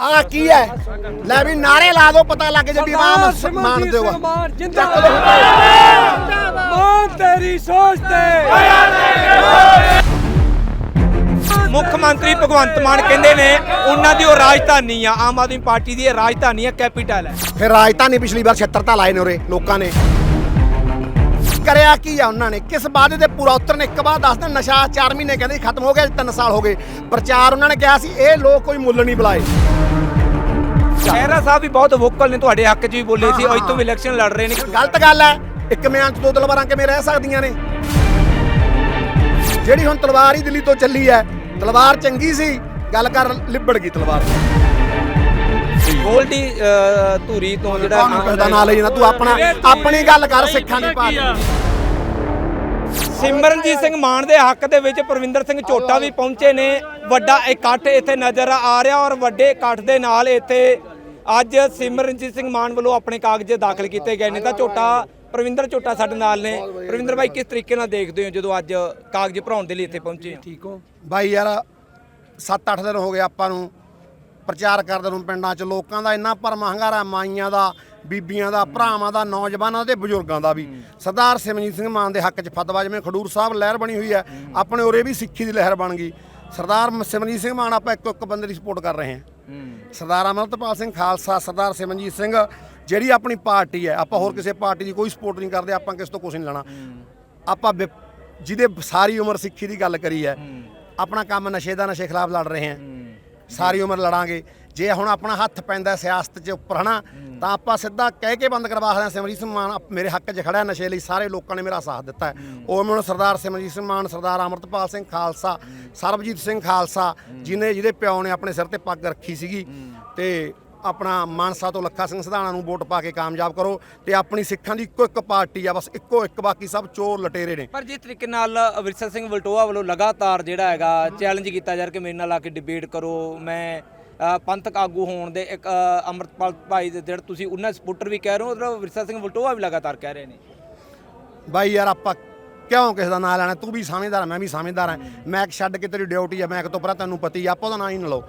ਆ ਕੀ ਹੈ? ਲੈ ਵੀ ਨਾਰੇ ਲਾ ਦੋ ਪਤਾ ਲੱਗ ਜੇ ਵੀ ਮਾਨ ਮਾਨ ਜਿੰਦਾਬਾਦ। ਮਾਨ ਤੇਰੀ ਸੋਚ ਤੇ। ਮੁੱਖ ਮੰਤਰੀ ਭਗਵੰਤ ਮਾਨ ਕਹਿੰਦੇ ਨੇ ਉਹਨਾਂ ਦੀ ਉਹ ਰਾਜਧਾਨੀ ਆ ਆਮ ਆਦਮੀ ਪਾਰਟੀ ਦੀ ਇਹ ਰਾਜਧਾਨੀ ਆ ਕੈਪੀਟਲ ਹੈ। ਫਿਰ ਰਾਜਧਾਨੀ ਪਿਛਲੀ ਵਾਰ 76 ਤਾਂ ਲਾਏ ਨੇ ਉਰੇ ਲੋਕਾਂ ਨੇ। ਕਰਿਆ ਕੀ ਆ ਉਹਨਾਂ ਨੇ? ਕਿਸ ਵਾਅਦੇ ਤੇ ਪੂਰਾ ਉਤਰਨ? ਇੱਕ ਵਾਰ ਦੱਸ ਦਿਨ ਨਸ਼ਾ 4 ਮਹੀਨੇ ਕਹਿੰਦੇ ਖਤਮ ਹੋ ਗਿਆ 3 ਸਾਲ ਹੋ ਗਏ। ਪ੍ਰਚਾਰ ਉਹਨਾਂ ਨੇ ਕਿਹਾ ਸੀ ਇਹ ਲੋਕ ਕੋਈ ਮੁੱਲ ਨਹੀਂ ਬੁਲਾਏ। ਖਹਿਰਾ ਸਾਹਿਬ ਵੀ ਬਹੁਤ ਵੋਕਲ ਨੇ ਤੁਹਾਡੇ ਹੱਕ 'ਚ ਵੀ ਬੋਲੇ ਸੀ ਅੱਜ ਤੋਂ ਵੀ ਇਲੈਕਸ਼ਨ ਲੜ ਰਹੇ ਨੇ। ਗਲਤ ਗੱਲ ਹੈ ਇੱਕ ਮਿਆਨ ਚ ਦੋ ਤਲਵਾਰਾਂ ਕਿਵੇਂ ਰਹਿ ਸਕਦੀਆਂ ਨੇ? ਜਿਹੜੀ ਹੁਣ ਤਲਵਾਰ ਹੀ ਦਿੱਲੀ ਤੋਂ ਚੱਲੀ ਹੈ ਤਲਵਾਰ ਚੰਗੀ ਸੀ ਗੱਲ ਕਰ ਲਿਬੜ ਗਈ ਤਲਵਾਰ। ਗੋਲਡੀ ਧੂਰੀ ਤੋਂ ਜਿਹੜਾ ਕਿਸੇ ਦਾ ਨਾਂ ਲਈ ਤੂੰ ਆਪਣਾ ਆਪਣੀ ਗੱਲ ਕਰ ਸਿੱਖਾਂ ਦੀ ਪਾਰਟੀ ਸਿਮਰਨਜੀਤ ਸਿੰਘ ਮਾਨ ਦੇ ਹੱਕ ਦੇ ਵਿੱਚ ਪ੍ਰਵਿੰਦਰ ਸਿੰਘ ਝੋਟਾ ਵੀ ਪਹੁੰਚੇ ਨੇ। ਵੱਡਾ ਇਕੱਠ ਇੱਥੇ ਨਜ਼ਰ ਆ ਰਿਹਾ ਔਰ ਵੱਡੇ ਇਕੱਠ ਦੇ ਨਾਲ ਇੱਥੇ ਅੱਜ ਸਿਮਰਨਜੀਤ ਸਿੰਘ ਮਾਨ ਵੱਲੋਂ ਆਪਣੇ ਕਾਗਜ਼ ਦਾਖਲ ਕੀਤੇ ਗਏ ਨੇ ਤਾਂ ਝੋਟਾ ਪ੍ਰਵਿੰਦਰ ਝੋਟਾ ਸਾਡੇ ਨਾਲ ਨੇ। ਪ੍ਰਵਿੰਦਰ ਭਾਈ ਕਿਸ ਤਰੀਕੇ ਨਾਲ ਦੇਖਦੇ ਹੋ ਜਦੋਂ ਅੱਜ ਕਾਗਜ਼ ਭਰਾਉਣ ਦੇ ਲਈ ਇੱਥੇ ਪਹੁੰਚੇ? ਹੋ ਠੀਕ ਹੋ? ਬਾਈ ਯਾਰ 7-8 ਦਿਨ ਹੋ ਗਏ ਆਪਾਂ ਨੂੰ। ਪ੍ਰਚਾਰ ਕਰਦੇ ਨੂੰ ਪਿੰਡਾਂ 'ਚ ਲੋਕਾਂ ਦਾ ਇੰਨਾ ਭਰਮਾ ਹੰਗਾਰਾ ਮਾਈਆਂ ਦਾ ਬੀਬੀਆਂ ਦਾ ਭਰਾਵਾਂ ਦਾ ਨੌਜਵਾਨਾਂ ਦੇ ਬਜ਼ੁਰਗਾਂ ਦਾ ਵੀ। ਸਰਦਾਰ ਸਿਮਰਜੀਤ ਸਿੰਘ ਮਾਨ ਦੇ ਹੱਕ 'ਚ ਫਤਵਾ ਜਿਵੇਂ ਖਡੂਰ ਸਾਹਿਬ ਲਹਿਰ ਬਣੀ ਹੋਈ ਹੈ ਆਪਣੇ ਉਰੇ ਵੀ ਸਿੱਖੀ ਦੀ ਲਹਿਰ ਬਣ ਗਈ। ਸਰਦਾਰ ਸਿਮਰਜੀਤ ਸਿੰਘ ਮਾਨ ਆਪਾਂ ਇੱਕੋ ਇੱਕ ਬੰਦੇ ਦੀ ਸਪੋਰਟ ਕਰ ਰਹੇ ਹਾਂ। ਸਰਦਾਰ ਅਮਰਤਪਾਲ ਸਿੰਘ ਖਾਲਸਾ ਸਰਦਾਰ ਸਿਮਰਜੀਤ ਸਿੰਘ ਜਿਹੜੀ ਆਪਣੀ ਪਾਰਟੀ ਹੈ ਆਪਾਂ ਹੋਰ ਕਿਸੇ ਪਾਰਟੀ ਦੀ ਕੋਈ ਸਪੋਰਟ ਨਹੀਂ ਕਰਦੇ ਆਪਾਂ ਕਿਸ ਤੋਂ ਕੁਝ ਨਹੀਂ ਲੈਣਾ। ਆਪਾਂ ਜਿਹਦੇ ਸਾਰੀ ਉਮਰ ਸਿੱਖੀ ਦੀ ਗੱਲ ਕਰੀ ਹੈ ਆਪਣਾ ਕੰਮ ਨਸ਼ੇ ਦਾ ਨਸ਼ੇ ਖਿਲਾਫ ਲੜ ਰਹੇ ਹਾਂ। ਸਾਰੀ ਉਮਰ ਲੜਾਂਗੇ। ਜੇ ਹੁਣ ਆਪਣਾ ਹੱਥ ਪੈਂਦਾ ਸਿਆਸਤ 'ਚ ਉੱਪਰ ਹਨਾ ਤਾਂ ਆਪਾਂ ਸਿੱਧਾ ਕਹਿ ਕੇ ਬੰਦ ਕਰਵਾ ਸਕਦੇ ਹਾਂ। ਸਿਮਰਜੀਤ ਸਿੰਘ ਮਾਨ ਮੇਰੇ ਹੱਕ 'ਚ ਖੜਾ ਨਸ਼ੇ ਲਈ ਸਾਰੇ ਲੋਕਾਂ ਨੇ ਮੇਰਾ ਸਾਥ ਦਿੱਤਾ ਉਹ ਮੈਨੂੰ ਸਰਦਾਰ ਸਿਮਰਜੀਤ ਸਿੰਘ ਮਾਨ ਸਰਦਾਰ ਅਮਰਤਪਾਲ ਸਿੰਘ ਖਾਲਸਾ ਸਰਬਜੀਤ ਸਿੰਘ ਖਾਲਸਾ ਜਿਨੇ ਜਿਹਦੇ ਪਿਓ ਨੇ ਆਪਣੇ ਸਿਰ ਤੇ ਪੱਗ ਰੱਖੀ ਸੀਗੀ ਤੇ ਆਪਣਾ ਮਾਨਸਾ ਤੋਂ ਲੱਖਾ ਸਿੰਘ ਸਧਾਣਾ ਨੂੰ ਵੋਟ ਪਾ ਕੇ ਕਾਮਯਾਬ ਕਰੋ ਤੇ ਆਪਣੀ ਸਿੱਖਾਂ ਦੀ ਇੱਕੋ ਇੱਕ ਪਾਰਟੀ ਆ ਬਸ ਇੱਕੋ ਇੱਕ ਬਾਕੀ ਸਭ ਚੋਰ ਲਟੇਰੇ ਨੇ। ਪਰ ਜਿਸ ਤਰੀਕੇ ਨਾਲ ਵਿਰਸਾ ਸਿੰਘ ਵਲਟੋਆ ਵੱਲੋਂ ਲਗਾਤਾਰ ਜਿਹੜਾ ਹੈਗਾ ਚੈਲੰਜ ਕੀਤਾ ਜਾ ਰਿਹਾ ਕਿ ਮੇਰੇ ਨਾਲ ਆ ਕੇ ਡਿਬੇਟ ਕਰੋ ਮੈਂ ਪੰਥਕ ਆਗੂ ਹੋਣ ਦੇ ਇੱਕ ਅੰਮ੍ਰਿਤਪਾਲ ਭਾਈ ਦੇ ਜਿਹੜਾ ਤੁਸੀਂ ਉਹਨਾਂ ਸਪੋਰਟਰ ਵੀ ਕਹਿ ਰਹੇ ਹੋ ਉਧਰ ਵਿਰਸਾ ਸਿੰਘ ਵਲਟੋਆ ਵੀ ਲਗਾਤਾਰ ਕਹਿ ਰਹੇ ਨੇ। ਬਾਈ ਯਾਰ ਆਪਾਂ ਕਿਉਂ ਕਿਸੇ ਦਾ ਨਾਂ ਲੈਣਾ? ਤੂੰ ਵੀ ਸਮਝਦਾਰ ਮੈਂ ਵੀ ਸਮਝਦਾਰ ਹਾਂ। ਮੈਂ ਛੱਡ ਕੇ ਤੇਰੀ ਡਿਊਟੀ ਹੈ ਮੈਂ ਤੋਂ ਪਰਾਂ ਤੈਨੂੰ ਪਤੀ ਆ, ਆਪਾਂ ਉਹਦਾ ਨਾਂ ਹੀ ਨਾ ਲਓ।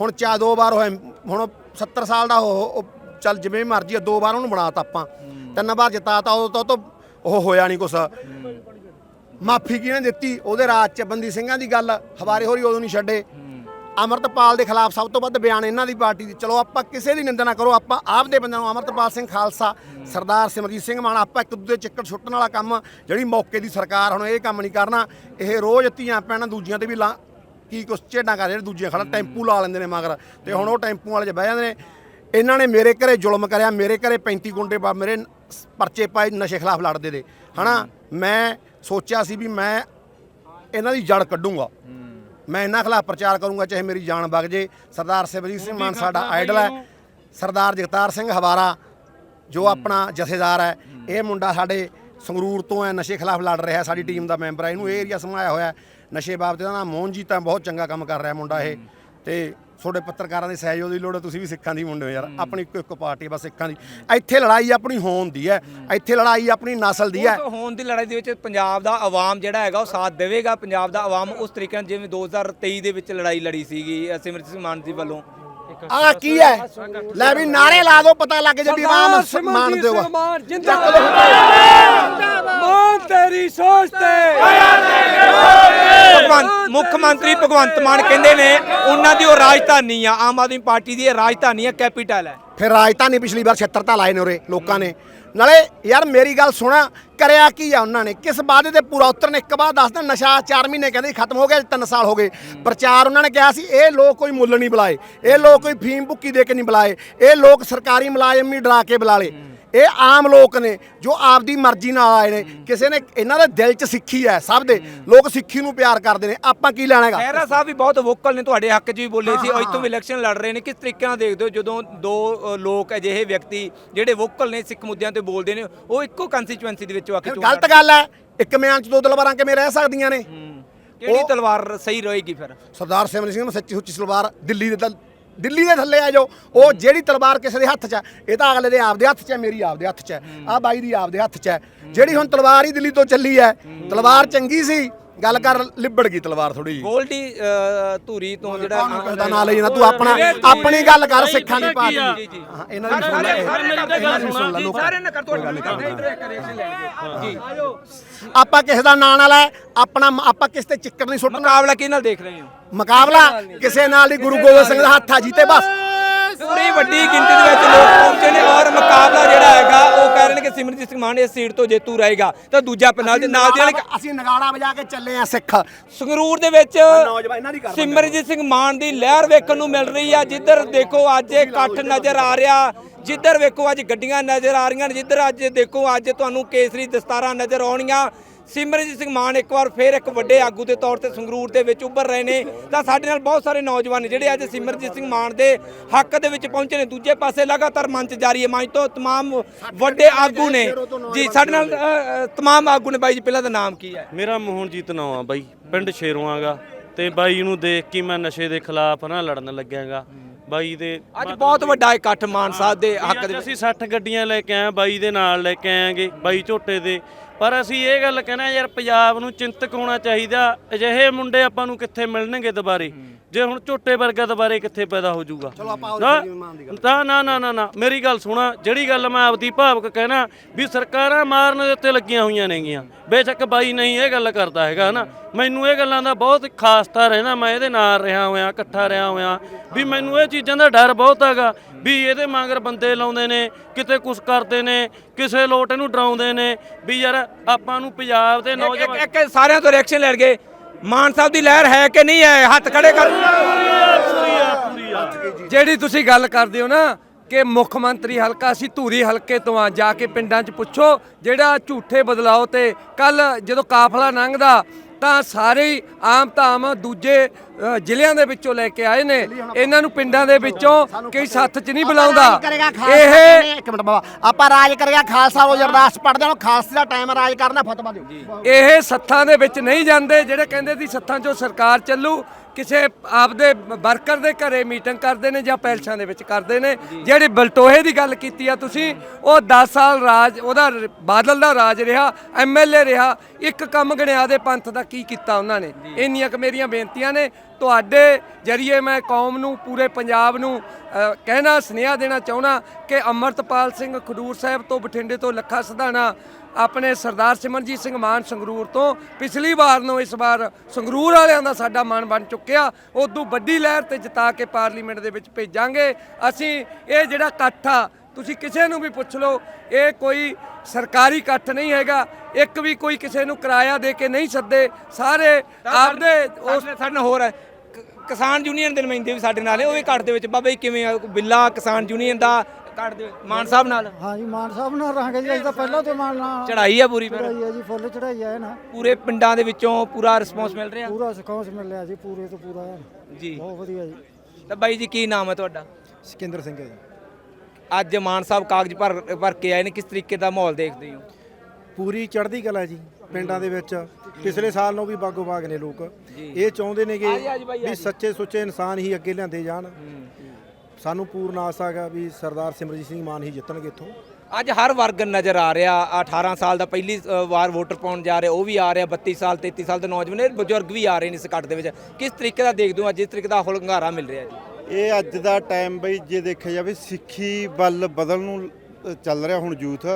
ਹੁਣ ਚਾ ਦੋ ਵਾਰ ਹੋਏ ਹੁਣ ਉਹ 70 ਸਾਲ ਦਾ ਉਹ ਚੱਲ ਜਿਵੇਂ ਮਰਜ਼ੀ ਆ ਦੋ ਵਾਰ ਉਹਨੂੰ ਬਣਾਤਾ ਆਪਾਂ। ਤਿੰਨ ਵਾਰ ਜਿਤਾਤਾ ਉਹ ਤੋਂ ਤੋਂ ਉਹ ਹੋਇਆ ਨਹੀਂ ਕੁਛ। ਮਾਫੀ ਕਿਹਨੇ ਦਿੱਤੀ? ਉਹਦੇ ਰਾਜ ਚ ਬੰਦੀ ਸਿੰਘਾਂ ਦੀ ਗੱਲ ਹਵਾਰੇ ਹੋਰੀ ਉਦੋਂ ਨਹੀਂ ਛੱਡੇ। ਅਮਰਤਪਾਲ ਦੇ ਖਿਲਾਫ ਸਭ ਤੋਂ ਵੱਧ ਬਿਆਨ ਇਹਨਾਂ ਦੀ ਪਾਰਟੀ ਦੀ। ਚਲੋ ਆਪਾਂ ਕਿਸੇ ਦੀ ਨਿੰਦਾ ਨਾ ਕਰੋ, ਆਪਾਂ ਆਪ ਦੇ ਬੰਦਿਆਂ ਨੂੰ ਅਮਰਤਪਾਲ ਸਿੰਘ ਖਾਲਸਾ, ਸਰਦਾਰ ਸਿਮਰਜੀਤ ਸਿੰਘ ਮਾਨ, ਆਪਾਂ ਇੱਕ ਦੂਜੇ ਚਿੱਕੜ ਛੁੱਟਣ ਵਾਲਾ ਕੰਮ ਜਿਹੜੀ ਮੌਕੇ ਦੀ ਸਰਕਾਰ ਹੁਣ ਇਹ ਕੰਮ ਨਹੀਂ ਕਰਨਾ। ਇਹ ਰੋਜ਼ ਧੀਆਂ ਪੈਣਾ ਦੂਜੀਆਂ ਤੇ ਵੀ ਲਾ ਕੀ ਕੁਛ ਝੇਡਾਂ ਕਰ ਜਿਹੜੇ ਦੂਜੀਆਂ ਖੜਾ ਟੈਂਪੂ ਲਾ ਲੈਂਦੇ ਨੇ ਮਗਰ। ਤੇ ਹੁਣ ਉਹ ਟੈਂਪੂ ਵਾਲੇ 'ਚ ਬਹਿ ਜਾਂਦੇ ਨੇ। ਇਹਨਾਂ ਨੇ ਮੇਰੇ ਘਰੇ ਜ਼ੁਲਮ ਕਰਿਆ, ਮੇਰੇ ਘਰੇ 35 ਗੁੰਡੇ ਬਾ ਮੇਰੇ ਪਰਚੇ ਪਾਏ ਨਸ਼ੇ ਖਿਲਾਫ ਲੜਦੇ ਦੇ। ਹਨਾ, ਮੈਂ ਸੋਚਿਆ ਸੀ ਵੀ ਮੈਂ ਇਹਨਾਂ ਦੀ ਜੜ ਕੱਢੂੰਗਾ। ਮੈਂ ਇਹਨਾਂ ਖਿਲਾਫ ਪ੍ਰਚਾਰ ਕਰੂੰਗਾ ਚਾਹੇ ਮੇਰੀ ਜਾਨ ਵਗ ਜੇ। ਸਰਦਾਰ ਸਿਮਰਜੀਤ ਸਿੰਘ ਮਾਨ ਸਾਡਾ ਆਈਡਲ ਹੈ ਸਰਦਾਰ ਜਗਤਾਰ ਸਿੰਘ ਹਵਾਰਾ ਜੋ ਆਪਣਾ ਜਥੇਦਾਰ ਹੈ ਇਹ ਮੁੰਡਾ ਸਾਡੇ ਸੰਗਰੂਰ ਤੋਂ ਹੈ ਨਸ਼ੇ ਖਿਲਾਫ ਲੜ ਰਿਹਾ ਸਾਡੀ ਟੀਮ ਦਾ ਮੈਂਬਰ ਹੈ। ਇਹਨੂੰ ਇਹ ਏਰੀਆ ਸਮਾਇਆ ਹੋਇਆ। ਨਸ਼ੇ ਬਾਬਤ ਇਹਦਾ ਨਾਮ ਮੋਹਨਜੀਤ ਹੈ ਬਹੁਤ ਚੰਗਾ ਕੰਮ ਕਰ ਰਿਹਾ ਮੁੰਡਾ ਇਹ। ਤੇ ਤੁਹਾਡੇ ਪੱਤਰਕਾਰਾਂ ਦੇ ਸਹਿਯੋਗ ਦੀ ਲੋੜ ਹੈ ਤੁਸੀਂ ਵੀ ਸਿੱਖਾਂ ਦੀ ਮੁੰਡੇ ਹੋ ਯਾਰ। ਆਪਣੀ ਇੱਕੋ ਇੱਕ ਪਾਰਟੀ ਹੈ ਬਸ ਸਿੱਖਾਂ ਦੀ। ਇੱਥੇ ਲੜਾਈ ਆਪਣੀ ਹੋਣ ਦੀ ਹੈ ਇੱਥੇ ਲੜਾਈ ਆਪਣੀ ਨਸਲ ਦੀ ਹੈ। ਹੋਣ ਦੀ ਲੜਾਈ ਦੇ ਵਿੱਚ ਪੰਜਾਬ ਦਾ ਆਵਾਮ ਜਿਹੜਾ ਹੈਗਾ ਉਹ ਸਾਥ ਦੇਵੇਗਾ। ਪੰਜਾਬ ਦਾ ਆਵਾਮ ਉਸ ਤਰੀਕੇ ਨਾਲ ਜਿਵੇਂ 2023 ਦੇ ਵਿੱਚ ਲੜਾਈ ਲੜੀ ਸੀਗੀ ਸਿਮਰਜੀਤ ਸਿੰਘ ਮਾਨ ਜੀ ਵੱਲੋਂ। ਆ ਕੀ ਹੈ? ਲੈ ਵੀ ਨਾਰੇ ਲਾ ਦੋ ਪਤਾ ਲੱਗ ਜੇ ਵੀ ਆਵਾਮ ਮਾਨ ਦੇਊਗਾ ਮਾਨ ਜਿੰਦਾਬਾਦ। ਮਾਨ ਤੇਰੀ ਸੋਚ ਤੇ। ਮੁੱਖ ਮੰਤਰੀ ਭਗਵੰਤ ਮਾਨ ਕਹਿੰਦੇ ਨੇ ਉਹਨਾਂ ਦੀ ਉਹ ਰਾਜਧਾਨੀ ਆ ਆਮ ਆਦਮੀ ਪਾਰਟੀ ਦੀ ਇਹ ਰਾਜਧਾਨੀ ਆ ਕੈਪੀਟਲ ਹੈ। ਫਿਰ ਰਾਜਧਾਨੀ ਪਿਛਲੀ ਵਾਰ 76 ਤਾਂ ਲਾਏ ਨੇ ਉਰੇ ਲੋਕਾਂ ਨੇ। ਨਾਲੇ ਯਾਰ ਮੇਰੀ ਗੱਲ ਸੁਣਾ ਕਰਿਆ ਕੀ ਆ ਉਹਨਾਂ ਨੇ? ਕਿਸ ਵਾਅਦੇ ਤੇ ਪੂਰਾ ਉਤਰਨ ਇੱਕ ਵਾਰ ਦੱਸ ਦਿਨ ਨਸ਼ਾ 4 ਮਹੀਨੇ ਕਹਿੰਦੇ ਖਤਮ ਹੋ ਗਿਆ 3 ਸਾਲ ਹੋ ਗਏ। ਪ੍ਰਚਾਰ ਉਹਨਾਂ ਨੇ ਕਿਹਾ ਸੀ ਇਹ ਲੋਕ ਕੋਈ ਮੁੱਲ ਨਹੀਂ ਬੁਲਾਏ। ਇਹ ਲੋਕ ਕੋਈ ਫੀਮ ਭੁੱਕੀ ਦੇ ਕੇ ਨਹੀਂ ਬੁਲਾਏ। ਇਹ ਲੋਕ ਸਰਕਾਰੀ ਮੁਲਾਜ਼ਮ ਹੀ ਡਰਾ ਕੇ ਬੁਲਾ ਲਏ। ਇਹ ਆਮ ਲੋਕ ਨੇ ਜੋ ਆਪਦੀ ਮਰਜ਼ੀ ਨਾਲ ਆਏ ਨੇ। ਕਿਸੇ ਨੇ ਇਹਨਾਂ ਦੇ ਦਿਲ 'ਚ ਸਿੱਖੀ ਹੈ ਸਭ ਦੇ। ਲੋਕ ਸਿੱਖੀ ਨੂੰ ਪਿਆਰ ਕਰਦੇ ਨੇ। ਆਪਾਂ ਕੀ ਲੈਣਾ ਹੈਗਾ? ਸਾਹਿਬ ਵੀ ਬਹੁਤ ਵੋਕਲ ਨੇ ਤੁਹਾਡੇ ਹੱਕ 'ਚ ਵੀ ਬੋਲੇ ਸੀ। ਅੱਜ ਤੋਂ ਵੀ ਇਲੈਕਸ਼ਨ ਲੜ ਰਹੇ ਨੇ। ਕਿਸ ਤਰੀਕੇ ਨਾਲ ਦੇਖਦੇ ਹੋ ਜਦੋਂ ਦੋ ਲੋਕ ਅਜਿਹੇ ਵਿਅਕਤੀ ਜਿਹੜੇ ਵੋਕਲ ਨੇ ਸਿੱਖ ਮੁੱਦਿਆਂ ਤੇ ਬੋਲਦੇ ਨੇ ਉਹ ਇੱਕੋ ਕੰਸਟੀਚੁਐਂਸੀ ਦੇ ਵਿੱਚੋਂ ਆ ਕੇ ਗਲਤ ਗੱਲ ਹੈ ਇੱਕ ਮਿਆਨ 'ਚ ਦੋ ਤਲਵਾਰਾਂ ਕਿਵੇਂ ਰਹਿ ਸਕਦੀਆਂ ਨੇ। ਕਿਹੜੀ ਤਲਵਾਰ ਸਹੀ ਰਹੇਗੀ ਫਿਰ? ਸਰਦਾਰ ਸਿਮਰਨ ਸਿੰਘ ਨੂੰ ਸੱਚੀ ਸੁੱਚੀ ਤਲਵਾਰ ਦਿੱਲੀ ਦੇ ਤਲ- ਦਿੱਲੀ ਦੇ ਥੱਲੇ ਆ ਜਾਓ। ਉਹ ਜਿਹੜੀ ਤਲਵਾਰ ਕਿਸੇ ਦੇ ਹੱਥ 'ਚ ਹੈ ਇਹ ਤਾਂ ਅਗਲੇ ਦੇ ਆਪਦੇ ਹੱਥ 'ਚ ਹੈ ਮੇਰੀ ਆਪਦੇ ਹੱਥ 'ਚ ਹੈ ਆ ਬਾਈ ਦੀ ਆਪਦੇ ਹੱਥ 'ਚ ਹੈ ਜਿਹੜੀ ਹੁਣ ਤਲਵਾਰ ਹੀ ਦਿੱਲੀ ਤੋਂ ਚੱਲੀ ਹੈ, ਤਲਵਾਰ ਚੰਗੀ ਸੀ ਗੱਲ ਕਰ ਲਿਬੜ ਗਈ ਤਲਵਾਰ ਥੋੜੀ ਜੀ ਗੋਲਡੀ ਅ, ਧੂਰੀ ਤੋਂ ਜਿਹੜਾ ਨਾਂ ਲਈ ਜਾਂਦਾ ਤੂੰ ਆਪਣਾ ਆਪਣੀ ਗੱਲ ਕਰ ਸਿੱਖਾਂ ਦੀ ਪਾਰਟੀ। ਜੀ ਜੀ। ਹਾਂ, ਇਹਨਾਂ ਦੀ ਸੁਣ। ਲੈ ਸੁਣ ਸਾਰੇ ਨਕਰ ਤੋਂ ਇੱਕ ਰਿਐਕਸ਼ਨ ਲੈਣਗੇ ਜੀ ਆਪਾਂ ਕਿਸੇ ਦਾ ਨਾਂ ਨਾ ਲੈ ਆਪਣਾ ਆਪਾਂ ਕਿਸੇ ਤੇ ਚਿੱਕੜ ਨਹੀਂ ਸੁੱਟਣਾ। ਮੁਕਾਬਲਾ ਕਿਹਦੇ ਨਾਲ ਦੇਖ ਰਹੇ ਹੋ? ਮੁਕਾਬਲਾ ਕਿਸੇ ਨਾਲ ਹੀ ਗੁਰੂ ਗੋਬਿੰਦ ਸਿੰਘ ਦਾ ਹੱਥ ਆ ਜੀਤੇ ਬਸ। ਪੂਰੀ ਵੱਡੀ ਗਿਣਤੀ ਦੇ ਵਿੱਚ ਲੋਕ ਪਹੁੰਚੇ ਨੇ ਔਰ ਮੁਕਾਬਲਾ ਜਿਹੜਾ ਹੈਗਾ ਉਹ ਕਹਿ ਰਹੇ ਨੇ ਕਿ ਸਿਮਰਜੀਤ ਸਿੰਘ ਮਾਨ ਇਸ ਸੀਟ ਤੋਂ ਜੇਤੂ ਰਹੇਗਾ। ਤਾਂ ਦੂਜਾ ਨਾਲ ਦੇ ਨਾਲ ਦੇ ਅਸੀਂ ਨਗਾੜਾ ਵਜਾ ਕੇ ਚੱਲੇ ਆ ਸਿੱਖ। ਸੰਗਰੂਰ ਦੇ ਵਿੱਚ ਸਿਮਰਜੀਤ ਸਿੰਘ ਮਾਨ ਦੀ ਲਹਿਰ ਵੇਖਣ ਨੂੰ ਮਿਲ ਰਹੀ ਆ। ਜਿੱਧਰ ਦੇਖੋ ਅੱਜ ਇਕੱਠ ਨਜ਼ਰ ਆ ਰਿਹਾ ਜਿੱਧਰ ਵੇਖੋ ਅੱਜ ਗੱਡੀਆਂ ਨਜ਼ਰ ਆ ਰਹੀਆਂ ਨੇ ਜਿੱਧਰ ਅੱਜ ਦੇਖੋ ਅੱਜ ਤੁਹਾਨੂੰ ਕੇਸਰੀ ਦਸਤਾਰਾਂ ਨਜ਼ਰ ਆਉਣੀਆਂ। ਸਿਮਰਜੀਤ ਸਿੰਘ ਮਾਨ ਇੱਕ ਵਾਰ ਫੇਰ ਇੱਕ ਵੱਡੇ ਆਗੂ ਦੇ ਤੌਰ ਤੇ ਸੰਗਰੂਰ ਦੇ ਵਿੱਚ ਉੱਭਰ ਰਹੇ ਨੇ ਤਾਂ ਸਾਡੇ ਨਾਲ ਬਹੁਤ ਸਾਰੇ ਨੌਜਵਾਨ ਨੇ ਜਿਹੜੇ ਅੱਜ ਸਿਮਰਜੀਤ ਸਿੰਘ ਮਾਨ ਦੇ ਹੱਕ ਦੇ ਵਿੱਚ ਪਹੁੰਚੇ ਨੇ ਦੂਜੇ ਪਾਸੇ ਲਗਾਤਾਰ ਮੰਚ ਜਾਰੀ ਹੈ ਮੰਚ ਤੋਂ तमाम ਵੱਡੇ ਆਗੂ ਨੇ ਜੀ ਸਾਡੇ ਨਾਲ ਅ, ਅ, तमाम ਆਗੂ ਨੇ ਬਾਈ ਜੀ ਪਹਿਲਾਂ ਦਾ ਨਾਮ ਕੀ ਹੈ ਮੇਰਾ ਮੋਹਨਜੀਤ ਨਾਂ ਆ ਬਾਈ ਪਿੰਡ ਸ਼ੇਰੋਆਂਗਾ ਤੇ ਬਾਈ ਨੂੰ ਦੇਖ ਕੇ ਮੈਂ ਨਸ਼ੇ ਦੇ ਖਿਲਾਫ ਨਾ ਲੜਨ ਲੱਗਿਆਗਾ ਬਾਈ ਦੇ ਅੱਜ ਬਹੁਤ ਵੱਡਾ ਇਕੱਠ ਮਾਨ ਸਾਹਿਬ ਦੇ ਹੱਕ ਅੱਜ ਦੇ ਵਿੱਚ ਅਸੀਂ 60 ਗੱਡੀਆਂ ਲੈ ਕੇ ਆਏ ਬਾਈ ਦੇ ਨਾਲ ਲੈ ਕੇ ਆਏਗੇ ਬਾਈ ਝੋਟੇ ਦੇ ਪਰ ਅਸੀਂ ਇਹ ਗੱਲ ਕਹਿਣਾ ਯਾਰ ਪੰਜਾਬ ਨੂੰ ਚਿੰਤਕ ਹੋਣਾ ਚਾਹੀਦਾ। ਅਜਿਹੇ ਮੁੰਡੇ ਆਪਾਂ ਨੂੰ ਕਿੱਥੇ ਮਿਲਣਗੇ ਦੁਬਾਰੇ? ਜੇ ਹੁਣ ਝੋਟੇ ਵਰਗਾ ਦੁਬਾਰੇ ਕਿੱਥੇ ਪੈਦਾ ਹੋ ਜਾਊਗਾ? ਨਾ ਨਾ ਨਾ ਨਾ ਨਾ ਮੇਰੀ ਗੱਲ ਸੁਣਾ। ਜਿਹੜੀ ਗੱਲ ਮੈਂ ਆਪਦੀ ਭਾਵਕ ਕਹਿਣਾ ਵੀ ਸਰਕਾਰਾਂ ਮਾਰਨ ਦੇ ਉੱਤੇ ਲੱਗੀਆਂ ਹੋਈਆਂ ਨੇਗੀਆਂ। ਬੇਸ਼ੱਕ ਬਾਈ ਨਹੀਂ ਇਹ ਗੱਲ ਕਰਦਾ ਹੈਗਾ ਨਾ ਮੈਨੂੰ ਇਹ ਗੱਲਾਂ ਦਾ ਬਹੁਤ ਖਾਸਤਾ ਰਹਿੰਦਾ। ਮੈਂ ਇਹਦੇ ਨਾਲ ਰਿਹਾ ਹੋਇਆ ਇਕੱਠਾ ਰਿਹਾ ਹੋਇਆ। ਵੀ ਮੈਨੂੰ ਇਹ ਚੀਜ਼ਾਂ ਦਾ ਡਰ ਬਹੁਤ ਹੈਗਾ ਵੀ ਇਹਦੇ ਮਗਰ ਬੰਦੇ ਲਾਉਂਦੇ ਨੇ ਕਿਤੇ ਕੁਛ ਕਰਦੇ ਨੇ ਕਿਸੇ ਲੋਟ ਇਹਨੂੰ ਡਰਾਉਂਦੇ ਨੇ। ਵੀ ਯਾਰ ਆਪਾਂ ਨੂੰ ਪੰਜਾਬ ਦੇ ਨੌਜਵਾਨ ਇੱਕ ਇੱਕ ਸਾਰਿਆਂ ਤੋਂ ਰਿਐਕਸ਼ਨ ਲੈਣ ਗਏ ਮਾਨ ਸਾਹਿਬ ਦੀ ਲਹਿਰ ਹੈ ਕਿ ਨਹੀਂ ਹੈ? ਹੱਥ ਖੜੇ ਕਰ। ਜਿਹੜੀ ਤੁਸੀਂ ਗੱਲ ਕਰਦੇ ਹੋ ਨਾ ਕਿ ਮੁੱਖ ਮੰਤਰੀ ਹਲਕਾ ਅਸੀਂ ਧੂਰੀ ਹਲਕੇ ਤੋਂ ਆ ਜਾ ਕੇ ਪਿੰਡਾਂ 'ਚ ਪੁੱਛੋ ਜਿਹੜਾ ਝੂਠੇ ਬਦਲਾਓ ਤੇ ਕੱਲ ਜਦੋਂ ਕਾਫਲਾ ਲੰਘਦਾ ਤਾਂ ਸਾਰੇ ਆਮ ਧਾਮ ਦੂਜੇ ਜ਼ਿਲ੍ਹਿਆਂ ਦੇ ਵਿੱਚੋਂ ਲੈ ਕੇ ਆਏ ਨੇ। ਇਹਨਾਂ ਨੂੰ ਪਿੰਡਾਂ ਦੇ ਵਿੱਚੋਂ ਕੋਈ ਸੱਥ 'ਚ ਨਹੀਂ ਬੁਲਾਉਂਦਾ। ਇਹ ਇੱਕ ਮਿੰਟ ਬਾਬਾ ਆਪਾਂ ਰਾਜ ਕਰੇਗਾ ਖਾਲਸਾ ਉਹ ਅਰਦਾਸ ਪੜਦੇ ਹਾਂ ਖਾਲਸੇ ਦਾ ਟਾਈਮ ਰਾਜ ਕਰਨਾ ਫਤਵਾ ਦਿਓ। ਇਹ ਸੱਥਾਂ ਦੇ ਵਿੱਚ ਨਹੀਂ ਜਾਂਦੇ ਜਿਹੜੇ ਕਹਿੰਦੇ ਸੀ ਸੱਥਾਂ 'ਚੋਂ ਸਰਕਾਰ ਚੱਲੂ ਕਿਸੇ ਆਪਦੇ ਵਰਕਰ ਦੇ ਘਰੇ ਮੀਟਿੰਗ ਕਰਦੇ ਨੇ ਜਾਂ ਪੈਲਸਾਂ ਦੇ ਵਿੱਚ ਕਰਦੇ ਨੇ ਜਿਹੜੀ ਬਲਟੋਹੇ ਦੀ ਗੱਲ ਕੀਤੀ ਆ ਤੁਸੀਂ ਉਹ 10 ਸਾਲ ਰਾਜ ਉਹਦਾ ਬਾਦਲ ਦਾ ਰਾਜ ਰਿਹਾ ਐਮਐਲਏ ਰਿਹਾ ਇੱਕ ਕੰਮ ਗਣਿਆ ਦੇ ਪੰਥ ਦਾ ਕੀ ਕੀਤਾ ਉਹਨਾਂ ਨੇ? ਇੰਨੀਆਂ ਕੁ ਮੇਰੀਆਂ ਬੇਨਤੀਆਂ ਨੇ ਤੁਹਾਡੇ ਜਰੀਏ ਮੈਂ ਕੌਮ ਨੂੰ ਪੂਰੇ ਪੰਜਾਬ ਨੂੰ ਕਹਿਣਾ ਸੁਨੇਹਾ ਦੇਣਾ ਚਾਹੁੰਦਾ ਕਿ ਅਮਰਤਪਾਲ ਸਿੰਘ ਖਡੂਰ ਸਾਹਿਬ ਤੋਂ ਬਠਿੰਡੇ ਤੋਂ ਲੱਖਾ ਸਧਾਣਾ ਆਪਣੇ ਸਰਦਾਰ ਸਿਮਰਜੀਤ ਸਿੰਘ ਮਾਨ ਸੰਗਰੂਰ ਤੋਂ ਪਿਛਲੀ ਵਾਰ ਨੂੰ ਇਸ ਵਾਰ ਸੰਗਰੂਰ ਵਾਲਿਆਂ ਦਾ ਸਾਡਾ ਮਾਨ ਬਣ ਚੁੱਕਿਆ। ਉਦੋਂ ਵੱਡੀ ਲਹਿਰ ਤੇ ਜਿਤਾ ਕੇ ਪਾਰਲੀਮੈਂਟ ਦੇ ਵਿੱਚ ਭੇਜਾਂਗੇ। ਅਸੀਂ ਇਹ ਜਿਹੜਾ ਇਕੱਠ ਆ ਤੁਸੀਂ ਕਿਸੇ ਨੂੰ ਵੀ ਪੁੱਛ ਲਓ ਇਹ ਕੋਈ ਸਰਕਾਰੀ ਇਕੱਠ ਨਹੀਂ ਹੈਗਾ। ਇੱਕ ਵੀ ਕੋਈ ਕਿਸੇ ਨੂੰ ਕਿਰਾਇਆ ਦੇ ਕੇ ਨਹੀਂ ਸੱਦੇ। ਸਾਰੇ ਆਪਦੇ ਉਸ ਸਾਡੇ ਹੋਰ ਹੈ ਕਿਸਾਨ ਯੂਨੀਅਨ ਦੇ ਨੁਮਾਇੰਦੇ ਵੀ ਸਾਡੇ ਨਾਲ ਹੈ ਉਹ ਵੀ ਕੱਟ ਦੇ ਵਿੱਚ ਬਾਬਾ ਜੀ ਕਿਵੇਂ? ਬਿੱਲਾ ਕਿਸਾਨ ਯੂਨੀਅਨ ਦਾ ਕੱਟ ਦੇ ਵਿੱਚ ਮਾਨ ਸਾਹਿਬ ਨਾਲ? ਹਾਂਜੀ ਮਾਨ ਸਾਹਿਬ ਨਾਲ ਰਹਾਂਗੇ ਜੀ ਅਸੀਂ ਤਾਂ ਪਹਿਲਾਂ ਤੋਂ ਮਾਨ ਨਾਲ ਚੜਾਈ ਆ ਪੂਰੀ ਫਿਰ? ਚੜਾਈ ਹੈ ਜੀ ਫੁੱਲ ਚੜਾਈ ਹੈ ਨਾ ਪੂਰੇ ਪਿੰਡਾਂ ਦੇ ਵਿੱਚੋਂ ਪੂਰਾ ਰਿਸਪੌਂਸ ਮਿਲ ਰਿਹਾ? ਪੂਰਾ ਸਿਖਾਉਸ ਮਿਲਿਆ ਜੀ ਪੂਰੇ ਤੋਂ ਪੂਰਾ। ਐਨ। ਜੀ। ਬਹੁਤ ਵਧੀਆ ਜੀ। ਤਾਂ ਬਾਈ ਜੀ ਕੀ ਨਾਮ ਹੈ ਤੁਹਾਡਾ? ਸਿਕੰਦਰ ਸਿੰਘ ਹੈ ਜੀ। ਅੱਜ ਮਾਨ ਸਾਹਿਬ ਕਾਗਜ਼ ਭਰ ਭਰ ਕੇ ਆਏ ਨੇ ਕਿਸ ਤਰੀਕੇ ਦਾ ਮਾਹੌਲ ਦੇਖਦੇ ਹੋ? ਪੂਰੀ ਚੜ੍ਹਦੀ ਕਲਾ ਜੀ ਪਿੰਡਾਂ ਦੇ ਵਿੱਚ। ਪਿਛਲੇ ਸਾਲ ਨੂੰ ਵੀ ਬਾਗੋ ਬਾਗ ਨੇ ਲੋਕ। ਇਹ ਚਾਹੁੰਦੇ ਨੇਗੇ ਬਾਈ, ਆ ਵੀ। ਸੱਚੇ ਸੁੱਚੇ ਇਨਸਾਨ ਹੀ ਅੱਗੇ ਲਿਆਂਦੇ ਜਾਣ। ਸਾਨੂੰ ਪੂਰਨ ਆਸ ਹੈਗਾ ਵੀ ਸਰਦਾਰ ਸਿਮਰਜੀਤ ਸਿੰਘ ਮਾਨ ਹੀ ਜਿੱਤਣਗੇ ਇੱਥੋਂ। ਅੱਜ ਹਰ ਵਰਗ ਨਜ਼ਰ ਆ ਰਿਹਾ 18 ਸਾਲ ਦਾ ਪਹਿਲੀ ਵਾਰ ਵੋਟਰ ਪਾਉਣ ਜਾ ਰਿਹਾ ਉਹ ਵੀ ਆ ਰਿਹਾ 32 ਸਾਲ 33 ਸਾਲ ਦੇ ਨੌਜਵਾਨ ਇਹ ਬਜ਼ੁਰਗ ਵੀ ਆ ਰਹੇ ਨੇ ਇਸ ਇਕੱਠ ਦੇ ਵਿੱਚ। ਕਿਸ ਤਰੀਕੇ ਦਾ ਦੇਖਦੇ ਹੋ ਅੱਜ ਇਸ ਤਰੀਕੇ ਦਾ ਹੁਲੰਗਾਰਾ ਮਿਲ ਰਿਹਾ ਜੀ? ਇਹ ਅੱਜ ਦਾ ਟਾਈਮ ਬਈ ਜੇ ਦੇਖਿਆ ਜਾਵੇ ਸਿੱਖੀ ਵੱਲ ਬਦਲ ਨੂੰ ਚੱਲ ਰਿਹਾ ਹੁਣ ਯੂਥ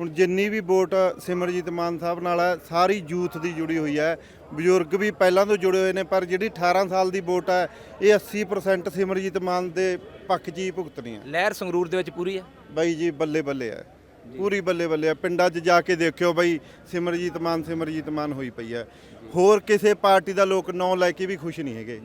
ਹੁਣ ਜਿੰਨੀ ਵੀ ਵੋਟ ਸਿਮਰਜੀਤ ਮਾਨ ਸਾਹਿਬ ਨਾਲ ਹੈ ਸਾਰੀ ਯੂਥ ਦੀ ਜੁੜੀ ਹੋਈ ਹੈ ਬਜ਼ੁਰਗ ਵੀ ਪਹਿਲਾਂ ਤੋਂ ਜੁੜੇ ਹੋਏ ਨੇ ਪਰ ਜਿਹੜੀ 18 ਸਾਲ ਦੀ ਵੋਟ ਹੈ ਇਹ 80% ਸਿਮਰਜੀਤ ਮਾਨ ਦੇ ਪੱਖ 'ਚ ਹੀ ਭੁਗਤਣੀ ਹੈ ਲਹਿਰ ਸੰਗਰੂਰ ਦੇ ਵਿੱਚ ਪੂਰੀ ਹੈ ਬਾਈ ਜੀ ਬੱਲੇ ਬੱਲੇ ਹੈ ਪੂਰੀ ਬੱਲੇ ਬੱਲੇ ਹੈ ਪਿੰਡਾਂ 'ਚ ਜਾ ਕੇ ਦੇਖਿਓ ਬਾਈ ਸਿਮਰਜੀਤ ਮਾਨ ਸਿਮਰਜੀਤ ਮਾਨ ਹੋਈ ਪਈ ਹੈ ਹੋਰ ਕਿਸੇ ਪਾਰਟੀ ਦਾ ਲੋਕ ਨਾਂ ਲੈ ਕੇ ਵੀ ਖੁਸ਼ ਨਹੀਂ ਹੈਗੇ।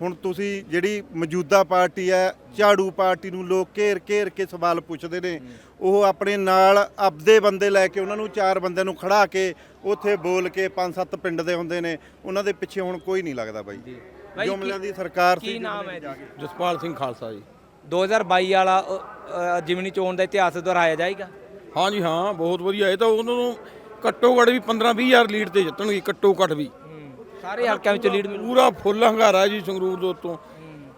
ਹੁਣ ਤੁਸੀਂ ਜਿਹੜੀ ਮੌਜੂਦਾ ਪਾਰਟੀ ਹੈ ਝਾੜੂ ਪਾਰਟੀ ਨੂੰ ਲੋਕ ਘੇਰ ਘੇਰ ਕੇ ਸਵਾਲ ਪੁੱਛਦੇ ਨੇ। ਉਹ ਆਪਣੇ ਨਾਲ ਆਪਦੇ ਬੰਦੇ ਲੈ ਕੇ ਉਹਨਾਂ ਨੂੰ ਚਾਰ ਬੰਦਿਆਂ ਨੂੰ ਖੜਾ ਕੇ ਉੱਥੇ ਬੋਲ ਕੇ ਪੰਜ ਸੱਤ ਪਿੰਡ ਦੇ ਹੁੰਦੇ ਨੇ। ਉਹਨਾਂ ਦੇ ਪਿੱਛੇ ਹੁਣ ਕੋਈ ਨਹੀਂ ਲੱਗਦਾ ਬਾਈ। ਜੁਮਲਿਆਂ ਦੀ ਸਰਕਾਰ ਕੀ ਨਾਮ ਹੈ ਜੀ ਜਸਪਾਲ ਸਿੰਘ ਖਾਲਸਾ ਜੀ। 2022 ਵਾਲਾ ਜਿਮਨੀ ਚੋਣ ਦਾ ਇਤਿਹਾਸ ਦੁਹਰਾਇਆ ਜਾਏਗਾ? ਹਾਂਜੀ ਹਾਂ ਬਹੁਤ ਵਧੀਆ। ਇਹ ਤਾਂ ਉਹਨਾਂ ਨੂੰ ਘੱਟੋ ਘੱਟ ਵੀ 15 20 ਹਜ਼ਾਰ ਲੀਡ ਤੇ ਜਿੱਤਣਗੇ ਘੱਟੋ ਘੱਟ ਵੀ। ਸਾਰੇ ਹਲਕਿਆਂ ਵਿੱਚ ਲੀਡ ਮਿਲੂ ਪੂਰਾ ਫੁੱਲ ਹੰਗਾਰਾ ਜੀ ਸੰਗਰੂਰ ਦੇ ਉੱਤੋਂ।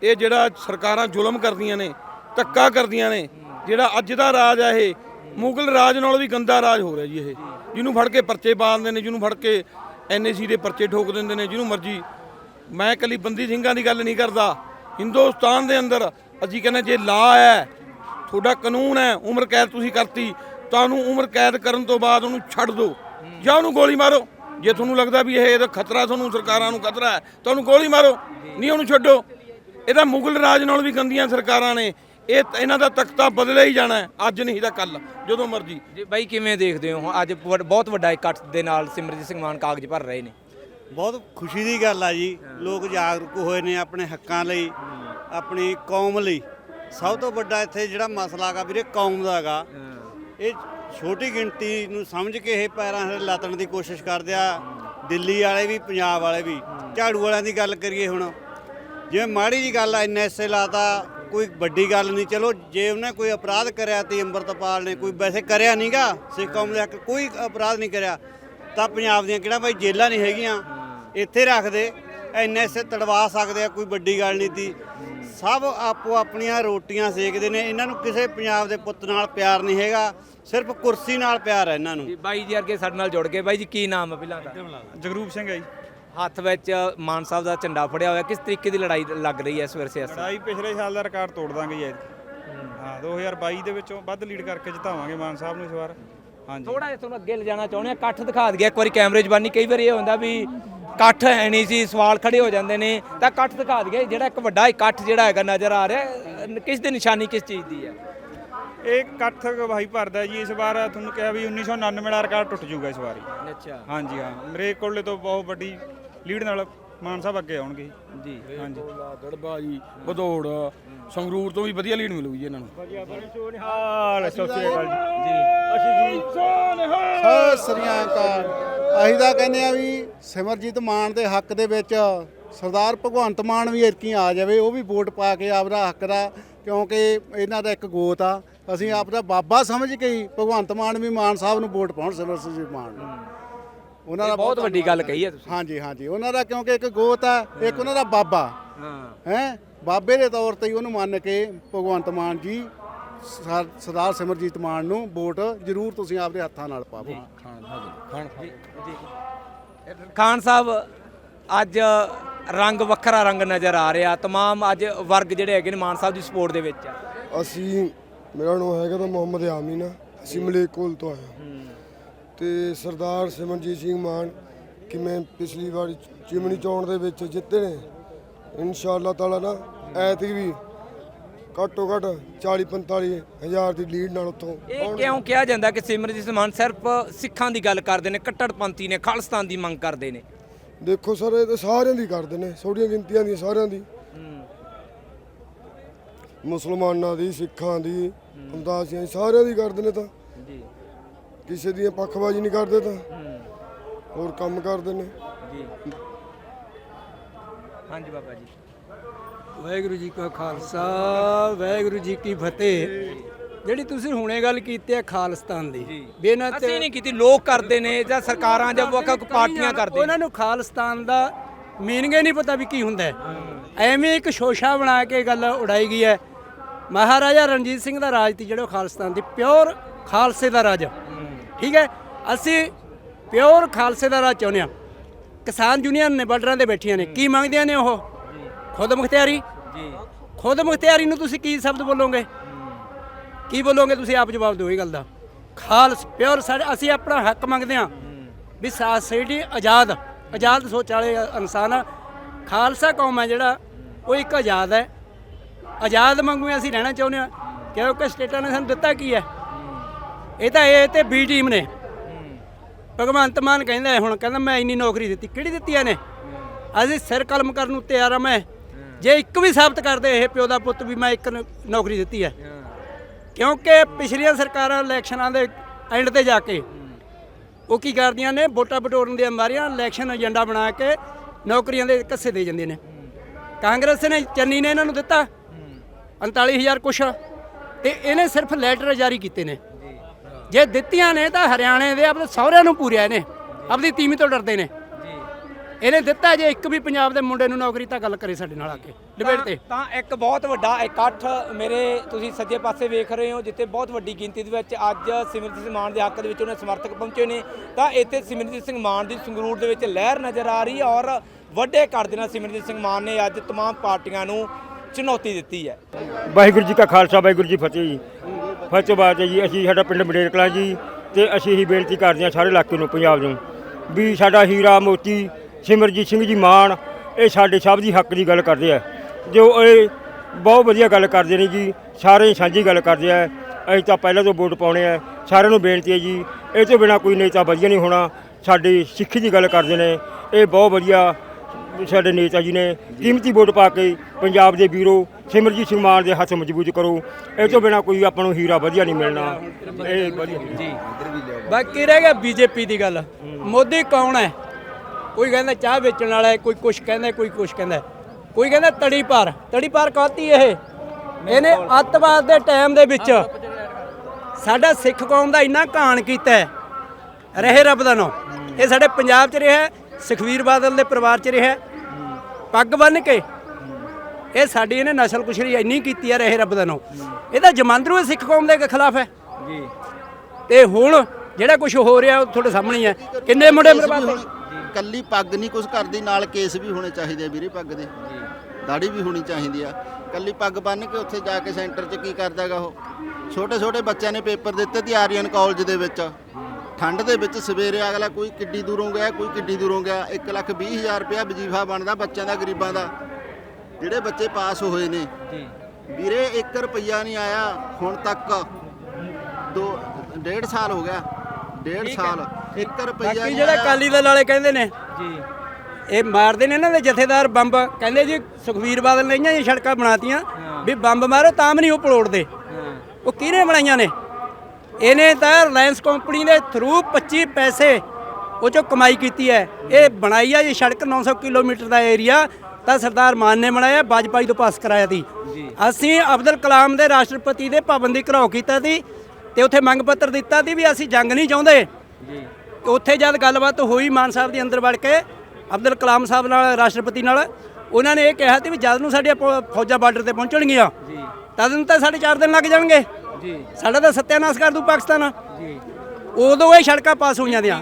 ਇਹ ਜਿਹੜਾ ਸਰਕਾਰਾਂ ਜ਼ੁਲਮ ਕਰਦੀਆਂ ਨੇ, ਧੱਕਾ ਕਰਦੀਆਂ ਨੇ, ਜਿਹੜਾ ਅੱਜ ਦਾ ਰਾਜ ਆ ਇਹ, ਮੁਗਲ ਰਾਜ ਨਾਲੋਂ ਵੀ ਗੰਦਾ ਰਾਜ ਹੋ ਰਿਹਾ ਜੀ ਇਹ। ਜਿਹਨੂੰ ਫੜ ਕੇ ਪਰਚੇ ਪਾ ਦਿੰਦੇ ਨੇ, ਜਿਹਨੂੰ ਫੜ ਕੇ ਐਨਏਸੀ ਦੇ ਪਰਚੇ ਠੋਕ ਦਿੰਦੇ ਨੇ, ਜਿਹਨੂੰ ਮਰਜ਼ੀ। ਮੈਂ ਇਕੱਲੀ ਬੰਦੀ ਸਿੰਘਾਂ ਦੀ ਗੱਲ ਨਹੀਂ ਕਰਦਾ। ਹਿੰਦੁਸਤਾਨ ਦੇ ਅੰਦਰ ਅਸੀਂ ਕਹਿੰਦੇ ਜੇ ਲਾ ਹੈ, ਤੁਹਾਡਾ ਕਾਨੂੰਨ ਹੈ, ਉਮਰ ਕੈਦ ਤੁਸੀਂ ਕਰਤੀ, ਤੁਹਾਨੂੰ ਉਮਰ ਕੈਦ ਕਰਨ ਤੋਂ ਬਾਅਦ ਉਹਨੂੰ ਛੱਡ ਦਿਓ। ਜਾਂ ਉਹਨੂੰ ਗੋਲੀ ਮਾਰੋ। ਜੇ ਤੁਹਾਨੂੰ ਲੱਗਦਾ ਵੀ ਇਹ ਇਹਦਾ ਖਤਰਾ ਤੁਹਾਨੂੰ ਸਰਕਾਰਾਂ ਨੂੰ ਖਤਰਾ ਹੈ ਤਾਂ ਉਹਨੂੰ ਗੋਲੀ ਮਾਰੋ। ਨਹੀਂ ਉਹਨੂੰ ਛੱਡੋ। ਇਹਦਾ ਮੁਗਲ ਰਾਜ ਨਾਲ ਵੀ ਗੰਦੀਆਂ ਸਰਕਾਰਾਂ ਨੇ। ਇਹ ਇਹਨਾਂ ਦਾ ਤਖਤਾ ਬਦਲਿਆ ਹੀ ਜਾਣਾ ਹੈ, ਅੱਜ ਨਹੀਂ ਤਾਂ ਕੱਲ ਜਦੋਂ ਮਰਜ਼ੀ। ਜੀ ਬਾਈ ਕਿਵੇਂ ਦੇਖਦੇ ਹੋ? ਅੱਜ ਬਹੁਤ ਵੱਡਾ ਇਕੱਠ ਦੇ ਨਾਲ ਸਿਮਰਜੀਤ ਸਿੰਘ ਮਾਨ ਕਾਗਜ਼ ਭਰ ਰਹੇ ਨੇ। ਬਹੁਤ ਖੁਸ਼ੀ ਦੀ ਗੱਲ ਆ ਜੀ। ਲੋਕ ਜਾਗਰੂਕ ਹੋਏ ਨੇ ਆਪਣੇ ਹੱਕਾਂ ਲਈ ਆਪਣੀ ਕੌਮ ਲਈ। ਸਭ ਤੋਂ ਵੱਡਾ ਇੱਥੇ ਜਿਹੜਾ ਮਸਲਾ ਹੈਗਾ ਵੀਰੇ ਕੌਮ ਦਾ ਹੈਗਾ। ਇਹ ਛੋਟੀ ਗਿਣਤੀ ਨੂੰ ਸਮਝ ਕੇ ਇਹ ਪੈਰਾਂ ਹੇਠ ਲਾਤਣ ਦੀ ਕੋਸ਼ਿਸ਼ ਕਰਦੇ ਆ। ਦਿੱਲੀ ਵਾਲੇ ਵੀ, ਪੰਜਾਬ ਵਾਲੇ ਵੀ। ਝਾੜੂ ਵਾਲਿਆਂ ਦੀ ਗੱਲ ਕਰੀਏ ਹੁਣ। ਜਿਵੇਂ ਮਾੜੀ ਜੀ ਗੱਲ ਆ ਐਨਐਸਏ ਲਾਤਾ, ਕੋਈ ਵੱਡੀ ਗੱਲ ਨਹੀਂ। ਚਲੋ, ਜੇ ਉਹਨੇ ਕੋਈ ਅਪਰਾਧ ਕਰਿਆ ਤੇ ਅੰਮ੍ਰਿਤਪਾਲ ਨੇ ਕੋਈ ਵੈਸੇ ਕਰਿਆ ਨਹੀਂਗਾ ਸਿੱਖ ਕੌਮ ਦੇ ਕੋਈ ਅਪਰਾਧ ਨਹੀਂ ਕਰਿਆ। ਤਾਂ ਪੰਜਾਬ ਦੀਆਂ ਕਿਹੜਾ ਭਾਈ ਜੇਲਾਂ ਨਹੀਂ ਹੈਗੀਆਂ। ਇੱਥੇ ਰੱਖਦੇ ਐਨਐਸਏ ਤੜਵਾ ਸਕਦੇ ਆ, ਕੋਈ ਵੱਡੀ ਗੱਲ ਨਹੀਂ ਤੀ। ਸਭ ਆਪੋ ਆਪਣੀਆਂ ਰੋਟੀਆਂ ਸੇਕਦੇ ਨੇ। ਇਹਨਾਂ ਨੂੰ ਕਿਸੇ ਪੰਜਾਬ ਦੇ ਪੁੱਤ ਨਾਲ ਪਿਆਰ ਨਹੀਂ ਹੈਗਾ। ਸਿਰਫ ਕੁਰਸੀ ਨਾਲ ਪਿਆਰ ਹੈ ਇਹਨਾਂ ਨੂੰ। ਜੀ ਬਾਈ ਜੀ ਅੱਗੇ ਸਾਡੇ ਨਾਲ ਜੁੜ ਗਏ। ਬਾਈ ਜੀ ਕੀ ਨਾਮ ਹੈ ਪਹਿਲਾਂ ਦਾ ਜਗਰੂਪ ਸਿੰਘ ਹੈ ਜੀ। ਹੱਥ ਵਿੱਚ ਮਾਨ ਸਾਹਿਬ ਦਾ ਝੰਡਾ ਫੜਿਆ ਹੋਇਆ। ਕਿਸ ਤਰੀਕੇ ਦੀ ਲੜਾਈ ਲੱਗ ਰਹੀ ਹੈ ਇਸ ਵਾਰ ਸਿਆਸਤ ਲੜਾਈ ਪਿਛਲੇ ਸਾਲ ਦਾ ਰਿਕਾਰਡ ਤੋੜ ਦਾਂਗੇ ਜੀ ਐਤਕੀ। ਹਾਂ 2022 ਦੇ ਵਿੱਚੋਂ ਵੱਧ ਲੀਡ ਕਰਕੇ ਜਿਤਾਵਾਂਗੇ ਮਾਨ ਸਾਹਿਬ ਨੂੰ ਇਸ ਵਾਰ। ਹਾਂਜੀ। ਥੋੜਾ ਜਿਹਾ ਤੁਹਾਨੂੰ ਅੱਗੇ ਲਿਜਾਣਾ ਚਾਹੁੰਦੇ ਆ ਇਕੱਠ ਦਿਖਾ ਦਈਏ। ਇੱਕ ਵਾਰੀ ਕੈਮਰੇ 'ਚ ਬਾਨੀ ਕਈ ਵਾਰੀ ਇਹ ਹੁੰਦਾ ਵੀ ਇਕੱਠ ਹੈ ਨਹੀਂ ਸੀ ਸਵਾਲ ਖੜੇ ਹੋ ਜਾਂਦੇ ਨੇ। ਤਾਂ ਇਕੱਠ ਦਿਖਾ ਦਈਏ ਜਿਹੜਾ ਇੱਕ ਵੱਡਾ ਇਕੱਠ ਜਿਹੜਾ ਹੈਗਾ ਨਜ਼ਰ ਆ ਰਿਹਾ ਕਿਸ ਦੀ ਨਿਸ਼ਾਨੀ ਕਿਸ ਚੀਜ਼ ਦੀ ਹੈ? ਇਹ ਇਕੱਠ ਗਵਾਹੀ ਭਰਦਾ ਜੀ ਇਸ ਵਾਰ ਤੁਹਾਨੂੰ ਕਿਹਾ ਵੀ 1999 ਵਾਲਾ ਰਿਕਾਰਡ ਟੁੱਟ ਜਾਊਗਾ ਇਸ ਵਾਰੀ। ਅੱਛਾ। ਹਾਂਜੀ ਹਾਂ। ਮੇਰੇ ਕੋਲੇ ਤੋਂ ਬਹੁਤ ਵੱਡੀ ਲੀਡ ਨਾਲ ਮਾਨ ਸਾਹਿਬ ਅੱਗੇ ਆਉਣਗੇ। ਜੀ। ਹਾਂਜੀ। ਦੜਬਾ ਜੀ ਬਧੋੜ ਸੰਗਰੂਰ ਤੋਂ ਵੀ ਵਧੀਆ ਲੀਡ ਮਿਲੂਗੀ ਜੀ ਇਹਨਾਂ ਨੂੰ। ਹਾਲ ਸੋਚੇ ਗੱਲ ਸਤਿ ਸ੍ਰੀ ਅਕਾਲ ਅਸੀਂ ਤਾਂ ਕਹਿੰਦੇ ਆ ਵੀ ਸਿਮਰਜੀਤ ਮਾਨ ਦੇ ਹੱਕ ਦੇ ਵਿੱਚ ਸਰਦਾਰ ਭਗਵੰਤ ਮਾਨ ਵੀ ਇਰਕੀ ਆ ਜਾਵੇ ਉਹ ਵੀ ਵੋਟ ਪਾ ਕੇ ਆਪਦਾ ਹੱਕ ਦਾ ਕਿਉਂਕਿ ਇਹਨਾਂ ਦਾ ਇੱਕ ਗੋਤ ਆ। ਅਸੀਂ ਆਪਦਾ ਬਾਬਾ ਸਮਝ ਕੇ ਹੀ ਭਗਵੰਤ ਮਾਨ ਵੀ ਮਾਨ ਸਾਹਿਬ ਨੂੰ ਵੋਟ ਪਾਉਣ ਸਿਮਰਜੀਤ ਮਾਨ ਨੂੰ। ਉਹਨਾਂ ਦਾ ਬਹੁਤ ਵੱਡੀ ਗੱਲ ਕਹੀ ਹੈ। ਤੁਸੀਂ। ਹਾਂਜੀ ਹਾਂਜੀ। ਉਹਨਾਂ ਦਾ ਕਿਉਂਕਿ ਇੱਕ ਗੋਤ ਆ ਇੱਕ ਉਹਨਾਂ ਦਾ ਬਾਬਾ। ਹਾਂ। ਹੈ? ਬਾਬੇ ਦੇ ਤੌਰ ਤੇ ਹੀ ਉਹਨੂੰ ਮੰਨ ਕੇ ਭਗਵੰਤ ਮਾਨ ਜੀ ਸਰ- ਸਰਦਾਰ ਸਿਮਰਜੀਤ ਮਾਨ ਨੂੰ ਵੋਟ ਜ਼ਰੂਰ ਤੁਸੀਂ ਆਪਦੇ ਹੱਥਾਂ ਨਾਲ ਪਾਵੋ ਖਾਨ ਸਾਹਿਬ ਅੱਜ ਰੰਗ ਵੱਖਰਾ ਰੰਗ ਨਜ਼ਰ ਆ ਰਿਹਾ तमाम ਅੱਜ ਵਰਗ ਜਿਹੜੇ ਹੈਗੇ ਨੇ ਮਾਨ ਸਾਹਿਬ ਦੀ ਸਪੋਰਟ ਦੇ ਵਿੱਚ ਆ ਅਸੀਂ ਮੇਰਾ ਨਾਮ ਹੈਗਾ ਤਾਂ ਮੁਹੰਮਦ ਆਮੀਨ ਆ ਅਸੀਂ ਮਲੇਕੋਲ ਤੋਂ ਆਏ ਹਾਂ ਤੇ ਸਰਦਾਰ ਸਿਮਰਜੀਤ ਸਿੰਘ ਮਾਨ ਕਿਵੇਂ ਪਿਛਲੀ ਵਾਰ ਚਿਮਨੀ ਚੌਣ ਦੇ ਵਿੱਚ ਜਿੱਤੇ ਨੇ ਇਨਸ਼ਾਅੱਲਾ ਤਾਲਾ ਨਾ ਐਤਕ ਵੀ ਘੱਟੋ ਘੱਟ 40 45 ਹਜ਼ਾਰ ਦੀ ਲੀਡ ਨਾਲ ਉੱਥੋਂ ਇਹ ਕਿਉਂ ਕਿਹਾ ਜਾਂਦਾ ਕਿ ਸਿਮਰਜੀਤ ਮਾਨ ਸਿਰਫ ਸਿੱਖਾਂ ਦੀ ਗੱਲ ਕਰਦੇ ਨੇ ਕੱਟੜਪੰਥੀ ਨੇ ਖਾਲਿਸਤਾਨ ਦੀ ਮੰਗ ਕਰਦੇ ਨੇ? ਦੇਖੋ ਸਰ ਇਹ ਤਾਂ ਸਾਰਿਆਂ ਦੀ ਕਰਦੇ ਨੇ ਥੋੜੀਆਂ ਗਿਣਤੀਆਂ ਦੀ ਸਾਰਿਆਂ ਦੀ। ਮੁਸਲਮਾਨਾਂ ਦੀ ਸਿੱਖਾਂ ਦੀ ਦੀ ਸਾਰਿਆਂ ਦੀ ਕਰਦੇ ਨੇ ਤਾਂ। ਜੀ। ਕਿਸੇ ਦੀ ਪੱਖਬਾਜ਼ੀ ਨਹੀਂ ਕਰਦੇ ਤਾਂ। ਹੋਰ ਕੰਮ ਕਰਦੇ ਨੇ। ਜੀ। ਹਾਂਜੀ ਬਾਬਾ ਜੀ। ਵਾਹਿਗੁਰੂ ਜੀ ਕਾ ਖਾਲਸਾ ਵਾਹਿਗੁਰੂ ਜੀ ਕੀ ਫਤਿਹ। ਜਿਹੜੀ ਤੁਸੀਂ ਹੁਣੇ ਗੱਲ ਕੀਤੀ ਹੈ ਖਾਲਿਸਤਾਨ ਦੀ ਬਿਨਾਂ ਅਸੀਂ ਨਹੀਂ ਕੀਤੀ ਲੋਕ ਕਰਦੇ ਨੇ ਜਾਂ ਸਰਕਾਰਾਂ ਜਾਂ ਵੱਖ ਵੱਖ ਪਾਰਟੀਆਂ ਕਰਦੇ ਉਹਨਾਂ ਨੂੰ ਖਾਲਿਸਤਾਨ ਦਾ ਮੀਨਿੰਗ ਹੀ ਨਹੀਂ ਪਤਾ ਵੀ ਕੀ ਹੁੰਦਾ ਐਵੇਂ ਇੱਕ ਸ਼ੋਸ਼ਾ ਬਣਾ ਕੇ ਗੱਲ ਉਡਾਈ ਗਈ ਹੈ। ਮਹਾਰਾਜਾ ਰਣਜੀਤ ਸਿੰਘ ਦਾ ਰਾਜ ਸੀ ਜਿਹੜਾ ਖਾਲਿਸਤਾਨ ਦੀ ਪਿਓਰ ਖਾਲਸੇ ਦਾ ਰਾਜ। ਠੀਕ ਹੈ? ਅਸੀਂ ਪਿਓਰ ਖਾਲਸੇ ਦਾ ਰਾਜ ਚਾਹੁੰਦੇ ਹਾਂ। ਕਿਸਾਨ ਯੂਨੀਅਨ ਨੇ ਬਾਰਡਰਾਂ ਤੇ ਬੈਠੀਆਂ ਨੇ। ਕੀ ਮੰਗਦੀਆਂ ਨੇ ਉਹ? ਖੁਦ ਮੁਖਤਿਆਰੀ ਜੀ। ਖੁਦ ਮੁਖਤਿਆਰੀ ਨੂੰ ਤੁਸੀਂ ਕੀ ਸ਼ਬਦ ਬੋਲੋਗੇ? ਕੀ ਬੋਲੋਗੇ ਤੁਸੀਂ ਆਪ ਜਵਾਬ ਦਿਓ ਇਹ ਗੱਲ ਦਾ। ਖਾਲਸ ਪਿਓਰ ਸਾਡੇ ਅਸੀਂ ਆਪਣਾ ਹੱਕ ਮੰਗਦੇ ਹਾਂ ਵੀ ਸੋਸਾਇਟੀ ਆਜ਼ਾਦ ਆਜ਼ਾਦ ਸੋਚ ਵਾਲੇ ਇਨਸਾਨ ਆ। ਖਾਲਸਾ ਕੌਮ ਹੈ ਜਿਹੜਾ ਉਹ ਇੱਕ ਆਜ਼ਾਦ ਹੈ। ਆਜ਼ਾਦ ਹੀ ਅਸੀਂ ਰਹਿਣਾ ਚਾਹੁੰਦੇ ਹਾਂ। ਕਿਉਂਕਿ ਸਟੇਟਾਂ ਨੇ ਸਾਨੂੰ ਦਿੱਤਾ ਕੀ ਹੈ? ਇਹ ਤਾਂ ਇਹ ਤੇ ਬੀ ਟੀਮ ਨੇ। ਭਗਵੰਤ ਮਾਨ ਕਹਿੰਦਾ ਹੁਣ ਕਹਿੰਦਾ ਮੈਂ ਇੰਨੀ ਨੌਕਰੀ ਦਿੱਤੀ। ਕਿਹੜੀ ਦਿੱਤੀ ਇਹਨੇ? ਅਸੀਂ ਸਿਰ ਕਲਮ ਕਰਨ ਨੂੰ ਤਿਆਰ ਆ ਮੈਂ। ਜੇ ਇੱਕ ਵੀ ਸਾਬਤ ਕਰਦੇ ਇਹ ਪਿਓ ਦਾ ਪੁੱਤ ਵੀ ਮੈਂ ਇੱਕ ਨੌਕਰੀ ਦਿੱਤੀ ਹੈ। ਕਿਉਂਕਿ ਪਿਛਲੀਆਂ ਸਰਕਾਰਾਂ ਇਲੈਕਸ਼ਨਾਂ ਦੇ ਐਂਡ ਤੇ ਜਾ ਕੇ ਉਹ ਕੀ ਕਰਦੀਆਂ ਨੇ ਵੋਟਾਂ ਬਟੋਰਨ ਦੀਆਂ ਮਾਰੀਆਂ ਇਲੈਕਸ਼ਨ ਏਜੰਡਾ ਬਣਾ ਕੇ ਨੌਕਰੀਆਂ ਦੇ ਕੱਸੇ ਦੇ ਜਾਂਦੇ ਨੇ। ਕਾਂਗਰਸ ਨੇ ਚੰਨੀ ਨੇ ਇਹਨਾਂ ਨੂੰ ਦਿੱਤਾ 39000 ਕੁਛ। ਤੇ ਇਹਨੇ ਸਿਰਫ ਲੈਟਰ ਜਾਰੀ ਕੀਤੇ ਨੇ। ਜੇ। ਦਿੱਤੀਆਂ ਨੇ ਤਾਂ ਹਰਿਆਣੇ ਦੇ ਆਪਣੇ ਸਹੁਰਿਆਂ ਨੂੰ ਪੂਰਿਆ ਨੇ ਆਪਣੀ ਤੀਵੀਂ ਤੋਂ ਡਰਦੇ ਨੇ। ਇਹਨੇ ਦਿੱਤਾ ਜੇ ਇੱਕ ਵੀ ਪੰਜਾਬ ਦੇ ਮੁੰਡੇ ਨੂੰ ਨੌਕਰੀ ਤਾਂ ਗੱਲ ਕਰੇ ਸਾਡੇ ਨਾਲ ਆ ਕੇ ਡਿਬੇਟ ਤੇ ਤਾਂ ਇੱਕ ਬਹੁਤ ਵੱਡਾ ਇਕੱਠ ਮੇਰੇ ਤੁਸੀਂ ਸੱਜੇ ਪਾਸੇ ਵੇਖ ਰਹੇ ਹੋ ਜਿੱਥੇ ਬਹੁਤ ਵੱਡੀ ਗਿਣਤੀ ਦੇ ਵਿੱਚ ਅੱਜ ਸਿਮਰਜੀਤ ਸਿੰਘ ਮਾਨ ਦੇ ਹੱਕ ਦੇ ਵਿੱਚ ਉਹਨਾਂ ਸਮਰਥਕ ਪਹੁੰਚੇ ਨੇ ਤਾਂ ਇੱਥੇ ਸਿਮਰਜੀਤ ਸਿੰਘ ਮਾਨ ਦੀ ਸੰਗਰੂਰ ਦੇ ਵਿੱਚ ਲਹਿਰ ਨਜ਼ਰ ਆ ਰਹੀ ਹੈ ਔਰ ਵੱਡੇ ਘੜ ਦੇ ਨਾਲ ਸਿਮਰਜੀਤ ਸਿੰਘ ਮਾਨ ਨੇ ਅੱਜ तमाम ਪਾਰਟੀਆਂ ਨੂੰ ਚੁਣੌਤੀ ਦਿੱਤੀ ਹੈ ਵਾਹਿਗੁਰੂ ਜੀ ਕਾ ਖਾਲਸਾ ਵਾਹਿਗੁਰੂ ਜੀ ਫਤਿਹ ਜੀ ਫਤਿਹ ਤੋਂ ਬਾਅਦ ਜੀ ਅਸੀਂ ਸਾਡਾ ਪਿੰਡ ਮਡੇਰ ਕਲਾਂ ਜੀ ਤੇ ਅਸੀਂ ਹੀ ਬੇਨਤੀ ਕਰਦੇ ਹਾਂ ਸਾਰੇ ਇਲਾਕੇ ਨੂੰ ਪੰਜਾਬ ਨੂੰ ਵੀ ਸਾਡਾ ਹੀਰਾ ਮੋਤੀ ਸਿਮਰਜੀਤ ਸਿੰਘ ਜੀ ਮਾਨ, ਇਹ ਸਾਡੇ ਸਭ ਦੀ ਹੱਕ ਦੀ ਗੱਲ ਕਰਦੇ ਆ। ਜੋ ਇਹ ਬਹੁਤ ਵਧੀਆ ਗੱਲ ਕਰਦੇ ਨੇ ਜੀ ਸਾਰੇ ਸਾਂਝੀ ਗੱਲ ਕਰਦੇ ਆ। ਅਸੀਂ ਤਾਂ ਪਹਿਲਾਂ ਤੋਂ ਵੋਟ ਪਾਉਣੇ ਆ, ਸਾਰਿਆਂ ਨੂੰ ਬੇਨਤੀ ਹੈ ਜੀ, ਇਹ ਤੋਂ ਬਿਨਾ ਕੋਈ ਨੇਤਾ ਵਧੀਆ ਨਹੀਂ ਹੋਣਾ। ਸਾਡੇ ਸਿੱਖੀ ਦੀ ਗੱਲ ਕਰਦੇ ਨੇ, ਇਹ ਬਹੁਤ ਵਧੀਆ ਸਾਡੇ ਨੇਤਾ ਜੀ ਨੇ ਕੀਮਤੀ ਵੋਟ ਪਾ ਕੇ ਪੰਜਾਬ ਦੇ ਵੀਰੋ, ਸਿਮਰਜੀਤ ਸਿੰਘ ਮਾਨ ਦੇ ਹੱਥ ਮਜ਼ਬੂਤ ਕਰੋ। ਇਹ ਤੋਂ ਬਿਨਾ ਕੋਈ ਆਪਾਂ ਨੂੰ ਹੀਰਾ ਵਧੀਆ ਨਹੀਂ ਮਿਲਣਾ। ਇਹ ਵਧੀਆ ਜੀ। ਬਾਕੀ ਰਹਿ ਗਿਆ ਬੀਜੇਪੀ ਦੀ ਗੱਲ। ਮੋਦੀ ਕੌਣ ਹੈ? ਕੋਈ ਕਹਿੰਦਾ ਚਾਹ ਵੇਚਣ ਵਾਲਾ ਕੋਈ ਕੁਛ ਕਹਿੰਦਾ ਕੋਈ ਕੁਛ ਕਹਿੰਦਾ ਕੋਈ ਕਹਿੰਦਾ ਤੜੀ ਪਾਰ ਤੜੀ ਪਾਰ ਕਹਤੀ ਇਹ? ਇਹਨੇ ਅੱਤਵਾਦ ਦੇ ਟਾਈਮ ਦੇ ਵਿੱਚ ਸਾਡਾ ਸਿੱਖ ਕੌਮ ਦਾ ਇੰਨਾ ਘਾਣ ਕੀਤਾ ਰਹੇ ਰੱਬ ਦਾ ਨਾਮ। ਇਹ ਸਾਡੇ ਪੰਜਾਬ 'ਚ ਰਿਹਾ ਸੁਖਵੀਰ ਬਾਦਲ ਦੇ ਪਰਿਵਾਰ 'ਚ ਰਿਹਾ ਪੱਗ ਬੰਨ ਕੇ ਇਹ ਸਾਡੀ ਇਹਨੇ ਨਸਲ ਕੁਸ਼ਰੀ ਇੰਨੀ ਕੀਤੀ ਹੈ ਰਹੇ ਰੱਬ ਦਾ ਨਾਮ। ਇਹਦਾ ਜਮਾਂਦਰੂ ਇਹ ਸਿੱਖ ਕੌਮ ਦੇ ਖਿਲਾਫ ਹੈ। ਜੀ। ਤੇ ਹੁਣ ਜਿਹੜਾ ਕੁਝ ਹੋ ਰਿਹਾ ਉਹ ਤੁਹਾਡੇ ਸਾਹਮਣੇ ਹੀ ਕਿੰਨੇ ਮੁੰਡੇ ਬਰਬਾਦ ਕੱਲੀ ਪੱਗ ਨਹੀਂ ਕੁਝ ਕਰਦੀ ਨਾਲ ਕੇਸ ਵੀ ਹੋਣੇ ਚਾਹੀਦੇ ਆ ਵੀਰੇ ਪੱਗ ਦੇ। ਦਾੜੀ ਵੀ ਹੋਣੀ ਚਾਹੀਦੀ ਆ। ਕੱਲੀ ਪੱਗ ਬੰਨ ਕੇ ਉੱਥੇ ਜਾ ਕੇ ਸੈਂਟਰ 'ਚ ਕੀ ਕਰਦਾਗਾ ਉਹ? ਛੋਟੇ ਛੋਟੇ ਬੱਚਿਆਂ ਨੇ ਪੇਪਰ ਦਿੱਤੇ ਤੇ ਆਰੀਅਨ ਕਾਲਜ ਦੇ ਵਿੱਚ। ਠੰਡ ਦੇ ਵਿੱਚ ਸਵੇਰੇ ਅਗਲਾ ਕੋਈ ਕਿੱਡੀ ਦੂਰੋਂ ਗਿਆ ਕੋਈ ਕਿੱਡੀ ਦੂਰੋਂ ਗਿਆ। 1 ਲੱਖ 20 ਹਜ਼ਾਰ ਰੁਪਇਆ ਵਜੀਫਾ ਬਣਦਾ ਬੱਚਿਆਂ ਦਾ ਗਰੀਬਾਂ ਦਾ। ਜਿਹੜੇ ਬੱਚੇ ਪਾਸ ਹੋਏ ਨੇ। ਵੀਰੇ 1 ਰੁਪਈਆ ਨਹੀਂ ਆਇਆ ਹੁਣ ਤੱਕ। ਦੋ ਡੇਢ ਸਾਲ ਹੋ ਗਿਆ। ਡੇਢ ਸਾਲ। 1 ਰੁਪਈਆ ਬਾਕੀ ਜਿਹੜੇ। ਅਕਾਲੀ ਦਲ ਵਾਲੇ ਕਹਿੰਦੇ ਨੇ ਜੀ। ਇਹ ਮਾਰਦੇ ਨੇ ਇਹਨਾਂ ਦੇ ਜਥੇਦਾਰ ਬੰਬ। ਕਹਿੰਦੇ ਜੀ ਸੁਖਵੀਰ ਬਾਦਲ ਨੇ ਇਆਂ ਸੜਕਾਂ ਬਣਾਤੀਆਂ ਵੀ ਬੰਬ ਮਾਰੋ ਤਾਂ ਵੀ ਨਹੀਂ ਉਹ ਪਲੋੜਦੇ। ਉਹ ਕਿਹਨੇ ਬਣਾਈਆਂ ਨੇ? ਇਹਨੇ ਤਾਂ ਰਿਲਾਇੰਸ ਕੰਪਨੀ ਦੇ ਥਰੂ 25 ਪੈਸੇ ਉਹ ਚੋਂ ਕਮਾਈ ਕੀਤੀ ਹੈ। ਇਹ ਬਣਾਈ ਆ ਇਹ ਸੜਕ 900 ਕਿਲੋਮੀਟਰ ਦਾ ਏਰੀਆ ਤਾਂ ਸਰਦਾਰ ਮਾਨ ਨੇ ਬਣਾਇਆ ਵਾਜਪਾਈ ਤੋਂ ਪਾਸ ਕਰਾਇਆ ਸੀ। ਅਸੀਂ ਅਬਦੁਲ ਕਲਾਮ ਦੇ ਰਾਸ਼ਟਰਪਤੀ ਦੇ ਪਾਬੰਦੀ ਘਰਾਓ ਕੀਤਾ ਸੀ ਤੇ ਉੱਥੇ ਮੰਗ ਪੱਤਰ ਦਿੱਤਾ ਸੀ ਵੀ ਅਸੀਂ ਜੰਗ ਨਹੀਂ ਚਾਹੁੰਦੇ। ਜੀ। ਉੱਥੇ ਜਦ ਗੱਲਬਾਤ ਹੋਈ ਮਾਨ ਸਾਹਿਬ ਦੇ ਅੰਦਰ ਵੜ ਕੇ ਅਬਦੁਲ ਕਲਾਮ ਸਾਹਿਬ ਨਾਲ ਰਾਸ਼ਟਰਪਤੀ ਨਾਲ ਉਹਨਾਂ ਨੇ ਇਹ ਕਿਹਾ ਸੀ ਵੀ ਜਦ ਨੂੰ ਸਾਡੀਆਂ ਫੌ- ਫੌਜਾਂ ਬਾਰਡਰ ਤੇ ਪਹੁੰਚਣਗੀਆਂ ਜੀ। ਤਦ ਨੂੰ ਤਾਂ ਸਾਡੇ 4 ਦਿਨ ਲੱਗ ਜਾਣਗੇ। ਜੀ। ਸਾਡਾ ਤਾਂ ਸੱਤਿਆਨਾਸ਼ ਕਰ ਦੂ ਪਾਕਿਸਤਾਨ। ਜੀ। ਉਦੋਂ ਇਹ ਸੜਕਾਂ ਪਾਸ ਹੋਈਆਂ ਦੀਆਂ।